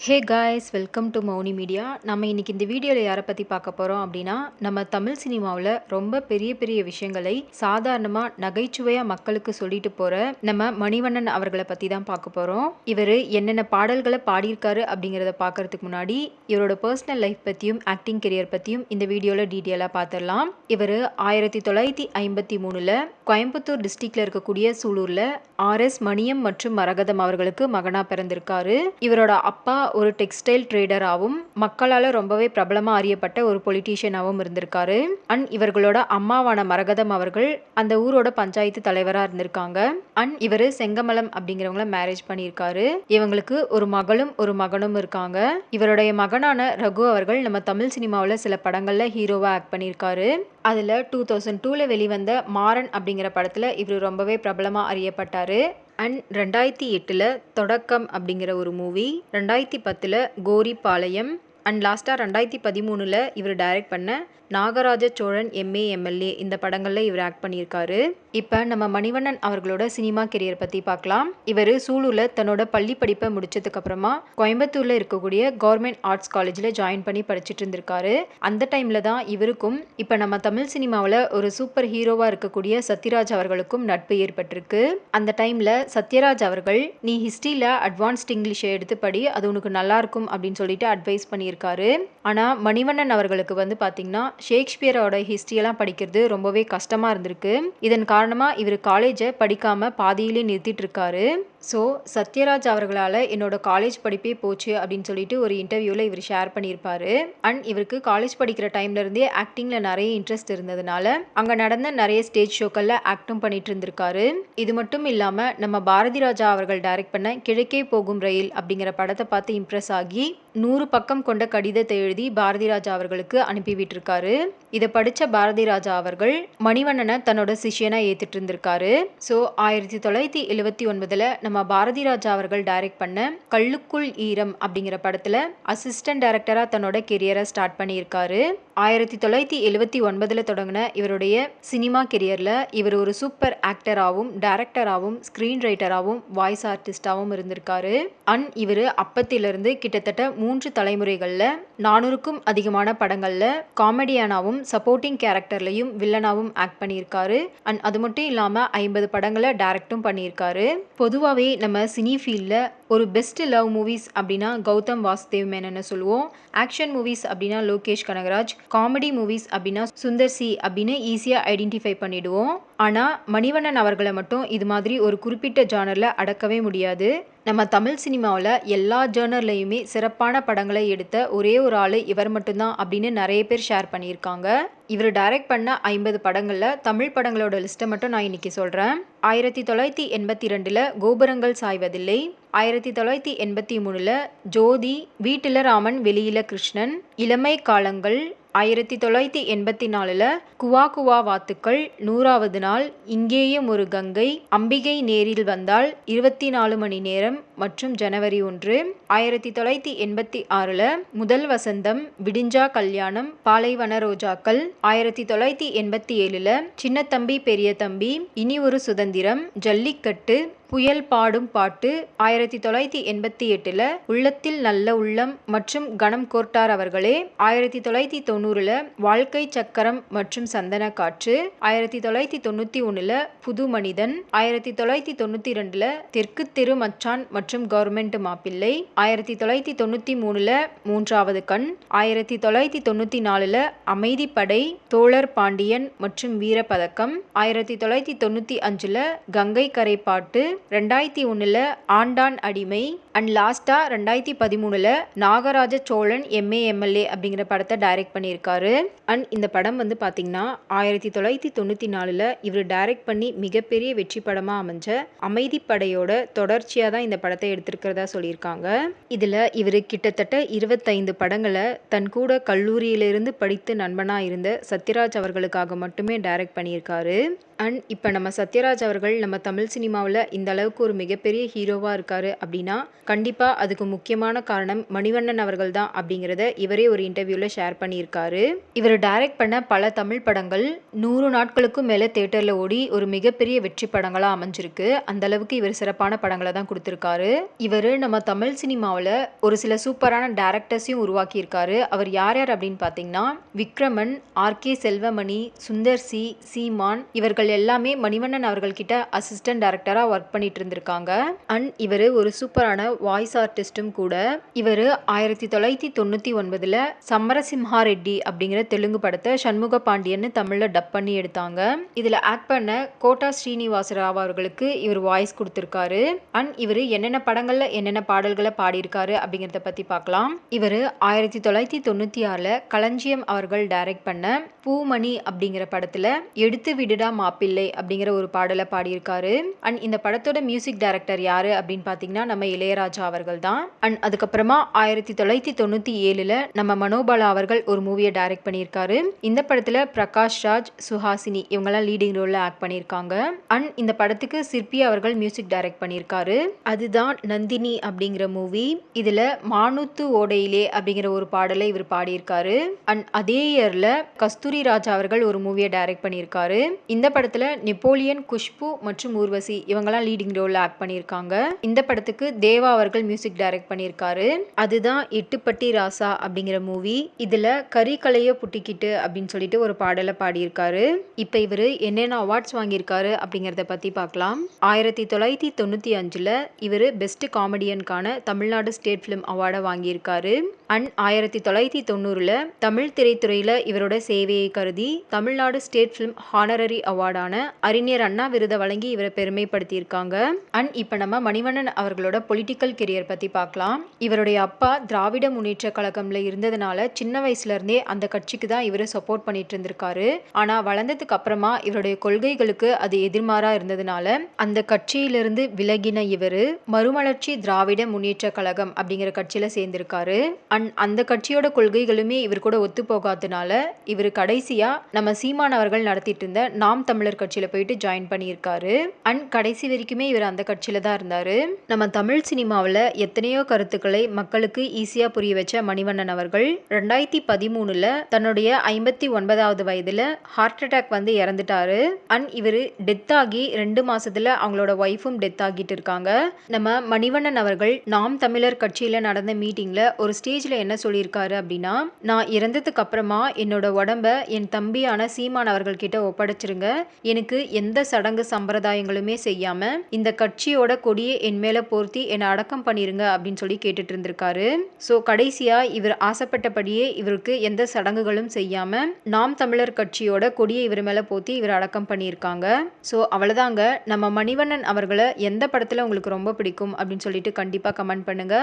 Hey guys welcome to Mouni media நம்ம இன்றைக்கி இந்த வீடியோவில் யாரை பற்றி பார்க்க போகிறோம் அப்படின்னா நம்ம தமிழ் சினிமாவில் ரொம்ப பெரிய பெரிய விஷயங்களை சாதாரணமாக நகைச்சுவையாக மக்களுக்கு சொல்லிட்டு போகிற நம்ம மணிவண்ணன் அவர்களை பற்றி தான் பார்க்க போகிறோம் இவர் என்னென்ன பாடல்களை பாடியிருக்காரு அப்படிங்கிறத பார்க்கறதுக்கு முன்னாடி இவரோட பர்சனல் லைஃப் பற்றியும் ஆக்டிங் கெரியர் பற்றியும் இந்த வீடியோவில் டீட்டெயிலாக பார்த்துடலாம் இவர் ஆயிரத்தி தொள்ளாயிரத்தி ஐம்பத்தி மூணில் கோயம்புத்தூர் டிஸ்ட்ரிக்டில் இருக்கக்கூடிய சூலூரில் ஆர்எஸ் மணியம் மற்றும் மரகதம் அவர்களுக்கு மகனாக பிறந்திருக்காரு. இவரோட அப்பா ஒரு டெக்ஸ்டைல் ட்ரேடராகவும் மக்களால் ரொம்பவே பிரபலமாக அறியப்பட்ட ஒரு பொலிட்டீஷியனாகவும் இருந்திருக்காரு. அண்ட் இவர்களோட அம்மாவான மரகதம் அவர்கள் அந்த ஊரோட பஞ்சாயத்து தலைவராக இருந்திருக்காங்க. அண்ட் இவர் செங்கமலம் அப்படிங்கிறவங்கள மேரேஜ் பண்ணியிருக்காரு. இவங்களுக்கு ஒரு மகளும் ஒரு மகனும் இருக்காங்க. இவருடைய மகனான ரகு அவர்கள் நம்ம தமிழ் சினிமாவில் சில படங்களில் ஹீரோவாக ஆக்ட் பண்ணியிருக்காரு. அதில் டூ தௌசண்ட் டூவில் வெளிவந்த மாறன் அப்படிங்கிற படத்தில் இவர் ரொம்பவே பிரபலமாக அறியப்பட்டார். அண்ட் ரெண்டாயிரத்தி எட்டில் தொடக்கம் அப்படிங்கிற ஒரு மூவி ரெண்டாயிரத்தி பத்தில் கோரிபாளையம் அண்ட் லாஸ்ட்டாக ரெண்டாயிரத்தி பதிமூணில் இவர் டைரக்ட் பண்ண நாகராஜ சோழன் எம்ஏ எம்எல்ஏ இந்த படங்களில் இவர் ஆக்ட் பண்ணியிருக்காரு. இப்போ நம்ம மணிவண்ணன் அவர்களோட சினிமா கெரியர் பற்றி பார்க்கலாம். இவர் சூலூரில் தன்னோட பள்ளி படிப்பை முடிச்சதுக்கப்புறமா கோயம்புத்தூரில் இருக்கக்கூடிய கவர்மெண்ட் ஆர்ட்ஸ் காலேஜில் ஜாயின் பண்ணி படிச்சுட்டு இருந்திருக்காரு. அந்த டைமில் தான் இவருக்கும் இப்போ நம்ம தமிழ் சினிமாவில் ஒரு சூப்பர் ஹீரோவாக இருக்கக்கூடிய சத்யராஜ் அவர்களுக்கும் நட்பு ஏற்பட்டிருக்கு. அந்த டைமில் சத்யராஜ் அவர்கள் நீ ஹிஸ்ட்ரியில் அட்வான்ஸ்ட் இங்கிலீஷை எடுத்து படி அது உனக்கு நல்லாயிருக்கும் அப்படின்னு சொல்லிட்டு அட்வைஸ் பண்ணியிருக்காரு. ஆனால் மணிவண்ணன் அவர்களுக்கு வந்து பார்த்தீங்கன்னா ஷேக்ஸ்பியரோட ஹிஸ்ட்ரியெல்லாம் படிக்கிறது ரொம்பவே கஷ்டமாக இருந்திருக்கு. இதன் காரணமாக இவர் காலேஜை படிக்காமல் பாதியிலே நிறுத்திட்டுருக்காரு. ஸோ சத்யராஜ் அவர்களால் என்னோட காலேஜ் படிப்பே போச்சு அப்படின்னு சொல்லிட்டு ஒரு இன்டர்வியூவில் இவர் ஷேர் பண்ணியிருப்பார். அண்ட் இவருக்கு காலேஜ் படிக்கிற டைம்லேருந்தே ஆக்டிங்கில் நிறைய இன்ட்ரெஸ்ட் இருந்ததுனால அங்கே நடந்த நிறைய ஸ்டேஜ் ஷோக்களில் ஆக்டும் பண்ணிட்டு இருந்திருக்காரு. இது மட்டும் இல்லாமல் நம்ம பாரதி ராஜா அவர்கள் டைரக்ட் பண்ண கிழக்கே போகும் ரயில் அப்படிங்கிற படத்தை பார்த்து இம்ப்ரெஸ் ஆகி நூறு பக்கம் கொண்ட கடிதத்தை எழுதி பாரதி ராஜா அவர்களுக்கு அனுப்பிவிட்டிருக்காரு இதை படித்த பாரதி ராஜா அவர்கள் மணிவண்ணனை தன்னோட சிஷியனாக ஏற்றுட்டு இருந்திருக்காரு ஸோ ஆயிரத்தி தொள்ளாயிரத்தி எழுவத்தி ஒன்பதில் நம்ம பாரதி ராஜா அவர்கள் டைரக்ட் பண்ண கல்லுக்குள் ஈரம் அப்படிங்கிற படத்தில் அசிஸ்டன்ட் டைரக்டராக தன்னோட கெரியரை ஸ்டார்ட் பண்ணியிருக்காரு. ஆயிரத்தி தொள்ளாயிரத்தி எழுவத்தி ஒன்பதில் தொடங்கின இவருடைய சினிமா கெரியரில் இவர் ஒரு சூப்பர் ஆக்டராகவும் டைரக்டராகவும் ஸ்க்ரீன் ரைட்டராகவும் வாய்ஸ் ஆர்டிஸ்டாகவும் இருந்திருக்காரு. அண்ட் இவர் அப்பத்திலிருந்து கிட்டத்தட்ட மூன்று தலைமுறைகளில் நானூறுக்கும் அதிகமான படங்களில் காமெடியானாவும் சப்போர்ட்டிங் கேரக்டர்லையும் வில்லனாகவும் ஆக்ட் பண்ணியிருக்காரு. அண்ட் அது மட்டும் இல்லாமல் ஐம்பது படங்களை டைரக்டும் பண்ணியிருக்காரு. பொதுவாகவே நம்ம சினி ஃபீல்டில் ஒரு பெஸ்ட்டு லவ் மூவிஸ் அப்படின்னா கௌதம் வாசுதேவ் மேனன்னு சொல்லுவோம். ஆக்ஷன் மூவிஸ் அப்படின்னா லோகேஷ் கனகராஜ். காமெடி மூவிஸ் அப்படின்னா சுந்தர் சி அப்படின்னு ஈஸியாக ஐடென்டிஃபை பண்ணிடுவோம். ஆனால் மணிவண்ணன் அவர்களை மட்டும் இது மாதிரி ஒரு குறிப்பிட்ட ஜானரில் அடக்கவே முடியாது. நம்ம தமிழ் சினிமாவில் எல்லா ஜேர்னர்லையுமே சிறப்பான படங்களை எடுத்த ஒரே ஒரு ஆள் இவர் மட்டும்தான் அப்படின்னு நிறைய பேர் ஷேர் பண்ணியிருக்காங்க. இவர் டைரக்ட் பண்ண ஐம்பது படங்களில் தமிழ் படங்களோட லிஸ்ட்டை மட்டும் நான் இன்னைக்கு சொல்கிறேன் ஆயிரத்தி தொள்ளாயிரத்தி எண்பத்தி ரெண்டில் கோபுரங்கள் சாய்வதில்லை. ஆயிரத்தி தொள்ளாயிரத்தி எண்பத்தி மூணில் ஜோதி வீட்டில் ராமன் வெளியில கிருஷ்ணன் இளமை காலங்கள் ஆயிரத்தி தொள்ளாயிரத்தி எண்பத்தி நாலில் குவா குவா வாத்துக்கள் நூறாவது நாள் இங்கேயும் ஒரு கங்கை அம்பிகை நேரில் வந்தால் இருபத்தி நாலு மணி நேரம் மற்றும் ஜனவரி ஒன்று. ஆயிரத்தி தொள்ளாயிரத்தி எண்பத்தி ஆறில் முதல் வசந்தம் விடிஞ்சா கல்யாணம் பாலைவன ரோஜாக்கள். ஆயிரத்தி தொள்ளாயிரத்தி எண்பத்தி ஏழில் சின்னத்தம்பி பெரிய தம்பி இனி ஒரு சுதந்திரம் ஜல்லிக்கட்டு புயல் பாடும் பாட்டு ஆயிரத்தி தொள்ளாயிரத்தி எண்பத்தி எட்டில் உள்ளத்தில் நல்ல உள்ளம் மற்றும் கணம் கோர்ட்டார் அவர்களே. ஆயிரத்தி தொள்ளாயிரத்தி தொண்ணூறில் வாழ்க்கை சக்கரம் மற்றும் சந்தன காற்று. ஆயிரத்தி தொள்ளாயிரத்தி தொண்ணூற்றி ஒன்றில் புது மனிதன். ஆயிரத்தி தொள்ளாயிரத்தி தொண்ணூற்றி ரெண்டில் தெற்கு தெரு மச்சான் மற்றும் கவர்மெண்ட் மாப்பிள்ளை. ஆயிரத்தி தொள்ளாயிரத்தி தொண்ணூற்றி மூணில் மூன்றாவது கண். ஆயிரத்தி தொள்ளாயிரத்தி தொண்ணூற்றி நாலில் அமைதிப்படை தோழர் பாண்டியன் மற்றும் வீரபதக்கம் ஆயிரத்தி தொள்ளாயிரத்தி தொண்ணூற்றி அஞ்சில் கங்கை கரை பாட்டு ரெண்டாயிரத்தி ஒன்றில் ஆண்டான் அடிமை அண்ட் லாஸ்ட்டாக ரெண்டாயிரத்தி பதிமூணில் நாகராஜ சோழன் எம்ஏ எம்எல்ஏ அப்படிங்கிற படத்தை டைரக்ட் பண்ணியிருக்காரு. அண்ட் இந்த படம் வந்து பார்த்திங்கன்னா ஆயிரத்தி தொள்ளாயிரத்தி தொண்ணூற்றி நாலில் இவர் டைரக்ட் பண்ணி மிகப்பெரிய வெற்றி படமாக அமைஞ்ச அமைதிப்படையோட தொடர்ச்சியாக தான் இந்த படத்தை எடுத்திருக்கிறதா சொல்லியிருக்காங்க. இதில் இவர் கிட்டத்தட்ட இருபத்தைந்து படங்களை தன் கூட கல்லூரியிலிருந்து படித்து நண்பனாக இருந்த சத்யராஜ் அவர்களுக்காக மட்டுமே டைரக்ட் பண்ணியிருக்காரு. அண்ட் இப்போ நம்ம சத்யராஜ் அவர்கள் நம்ம தமிழ் சினிமாவில் இந்த அளவுக்கு ஒரு மிகப்பெரிய ஹீரோவாக இருக்காரு அப்படின்னா கண்டிப்பாக அதுக்கு முக்கியமான காரணம் மணிவண்ணன் அவர்கள் தான் அப்படிங்கிறத இவரே ஒரு இன்டர்வியூவில் ஷேர் பண்ணியிருக்காரு. இவர் டைரக்ட் பண்ண பல தமிழ் படங்கள் நூறு நாட்களுக்கும் மேலே தேட்டரில் ஓடி ஒரு மிகப்பெரிய வெற்றி படங்களாக அமைஞ்சிருக்கு. அந்த அளவுக்கு இவர் சிறப்பான படங்களை தான் கொடுத்துருக்காரு. இவர் நம்ம தமிழ் சினிமாவில் ஒரு சில சூப்பரான டேரக்டர்ஸையும் உருவாக்கியிருக்காரு. அவர் யார் யார் அப்படின்னு பார்த்தீங்கன்னா விக்ரமன் ஆர்கே செல்வமணி சுந்தர் சி சீமான் இவர்கள் எல்லாமே மணிவண்ணன் அவர்கள்கிட்ட அசிஸ்டன்ட் டைரக்டராக ஒர்க் பண்ணிட்டு இருந்திருக்காங்க அண்ட் இவர் ஒரு சூப்பரான வாய்ஸ் ஆர்டிஸ்ட்டும் கூட. இவர் ஆயிரத்தி தொள்ளாயிரத்தி தொண்ணூற்றி ஒன்பதில் சம்மரசிம்ஹா ரெட்டி அப்படிங்கிற தெலுங்கு படத்தை சண்முக பாண்டியன்னு தமிழில் டப் பண்ணி எடுத்தாங்க. இதில் ஆக்ட் பண்ண கோட்டா ஸ்ரீனிவாச ராவ் அவர்களுக்கு இவர் வாய்ஸ் கொடுத்துருக்காரு. அண்ட் இவர் என்னென்ன படங்களில் என்னென்ன பாடல்களை பாடியிருக்காரு அப்படிங்கிறத பற்றி பார்க்கலாம். இவர் ஆயிரத்தி தொள்ளாயிரத்தி தொண்ணூற்றி ஆறில் களஞ்சியம் அவர்கள் டைரக்ட் பண்ண பூமணி அப்படிங்கிற படத்தில் எடுத்து விடுடா மாப்பிள்ளை அப்படிங்கிற ஒரு பாடலை பாடியிருக்காரு. அண்ட் இந்த படத்தோட மியூசிக் டைரக்டர் யாரு அப்படின்னு பார்த்தீங்கன்னா நம்ம இளையராஜா அவர்கள் தான் அண்ட் அதுக்கப்புறமா ஆயிரத்தி தொள்ளாயிரத்தி தொண்ணூற்றி ஏழில் நம்ம மனோபாலா அவர்கள் ஒரு மூவியை டைரக்ட் பண்ணியிருக்காரு. இந்த படத்தில் பிரகாஷ் ராஜ் சுஹாசினி இவங்கெல்லாம் லீடிங் ரோலில் ஆக்ட் பண்ணியிருக்காங்க. அண்ட் இந்த படத்துக்கு சிற்பி அவர்கள் மியூசிக் டைரக்ட் பண்ணியிருக்காரு. அதுதான் நந்தினி அப்படிங்கிற மூவி இதில் மானுத்து ஓடையிலே அப்படிங்கிற ஒரு பாடலை இவர் பாடியிருக்காரு. அண்ட் அதே இயரில் கஸ்தூரி ராஜா அவர்கள் ஒரு மூவியை டைரக்ட் பண்ணியிருக்காரு. இந்த படத்தில் நெப்போலியன் குஷ்பு மற்றும் ஊர்வசி இவங்கெல்லாம் லீடிங் ரோலில் ஆக்ட் பண்ணியிருக்காங்க. இந்த படத்துக்கு தேவா அவர்கள் மியூசிக் டைரக்ட் பண்ணியிருக்காரு. அதுதான் எட்டுப்பட்டி ராசா அப்படிங்கிற மூவி இதில் கறிக்கலைய புட்டிக்கிட்டு அப்படின்னு சொல்லிட்டு ஒரு பாடலை பாடியிருக்காரு. இப்போ இவர் என்னென்ன அவார்ட்ஸ் வாங்கியிருக்காரு அப்படிங்கிறத பற்றி பார்க்கலாம். ஆயிரத்தி தொள்ளாயிரத்தி தொண்ணூற்றி அஞ்சில் இவர் பெஸ்ட் காமெடியனுக்கான தமிழ்நாடு ஸ்டேட் ஃபிலிம் அவார்டை வாங்கியிருக்காரு. அண்ட் ஆயிரத்தி தொள்ளாயிரத்தி தொண்ணூறில் தமிழ் திரைத்துறையில் இவரோட சேவையை கருதி தமிழ்நாடு ஸ்டேட் ஃபிலிம் ஹானரரி அவார்டான அறிஞர் அண்ணா விருதை வழங்கி இவரை பெருமைப்படுத்தியிருக்காங்க. அண்ட் இப்போ நம்ம மணிவண்ணன் அவர்களோட பொலிட்டிக்கல் கெரியர் பற்றி பார்க்கலாம். இவருடைய அப்பா திராவிட முன்னேற்ற கழகம்ல இருந்ததுனால சின்ன வயசுல இருந்தே அந்த கட்சிக்கு தான் இவர் சப்போர்ட் பண்ணிட்டு இருந்திருக்காரு. ஆனால் வளர்ந்ததுக்கு அப்புறமா இவருடைய கொள்கைகளுக்கு அது எதிர்மாறாக இருந்ததுனால அந்த கட்சியிலிருந்து விலகின இவர் மறுமலர்ச்சி திராவிட முன்னேற்ற கழகம் அப்படிங்கிற கட்சியில் சேர்ந்திருக்காரு. அண்ட் அந்த கட்சியோட கொள்கைகளுமே இவர் கூட ஒத்து போகாதனால இவர் கடைசியாக நம்ம சீமான் அவர்கள் நடத்திட்டு இருந்த நாம் தமிழர் கட்சியில் போயிட்டு ஜாயின் பண்ணியிருக்காரு. அண்ட் கடைசி வரைக்குமே இவர் அந்த கட்சியில் தான் இருந்தார். நம்ம தமிழ் சினிமாவில் எத்தனையோ கருத்துக்களை மக்களுக்கு ஈஸியாக புரிய வச்ச மணிவண்ணன் அவர்கள் ரெண்டாயிரத்தி பதிமூணுல தன்னுடைய ஐம்பத்தி ஒன்பதாவது வயதில் ஹார்ட் அட்டாக் வந்து இறந்துட்டாரு. அண்ட் இவர் டெத் ஆகி ரெண்டு மாசத்துல அவங்களோட ஒய்ஃபும் டெத் ஆகிட்டு இருக்காங்க. நம்ம மணிவண்ணன் அவர்கள் நாம் தமிழர் கட்சியில் நடந்த மீட்டிங்கில் ஒரு ஸ்டேஜில் என்ன சொல்லியிருக்காரு அப்படின்னா நான் இறந்ததுக்கு அப்புறமா என்னோட உடம்ப என் தம்பியான சீமான் அவர்கள் கிட்ட ஒப்படைச்சிருங்க. எனக்கு எந்த சடங்கு சம்பிரதாயங்களுமே செய்யாம இந்த கட்சியோட கொடியை என் மேல போர்த்தி என்னை அடக்கம் பண்ணிருங்க அப்படின்னு சொல்லி கேட்டுட்டு இருந்திருக்காரு. ஸோ கடைசியா இவர் ஆசைப்பட்டபடியே இவருக்கு எந்த சடங்குகளும் செய்யாம நாம் தமிழர் கட்சியோட கொடியை இவர் மேல போத்தி இவர் அடக்கம் பண்ணியிருக்காங்க. ஸோ அவ்வளோதாங்க நம்ம மணிவண்ணன் அவர்களை எந்த படத்தில் உங்களுக்கு ரொம்ப பிடிக்கும் அப்படின்னு சொல்லிட்டு கண்டிப்பாக கமெண்ட் பண்ணுங்க.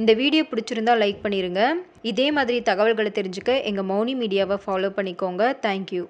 இந்த வீடியோ பிடிச்சிருந்தா லைக் பண்ணிருங்க. இதே மாதிரி தகவல்களை தெரிஞ்சுக்க எங்கள் மௌனி மீடியாவை ஃபாலோ பண்ணிக்கோங்க. தேங்க்யூ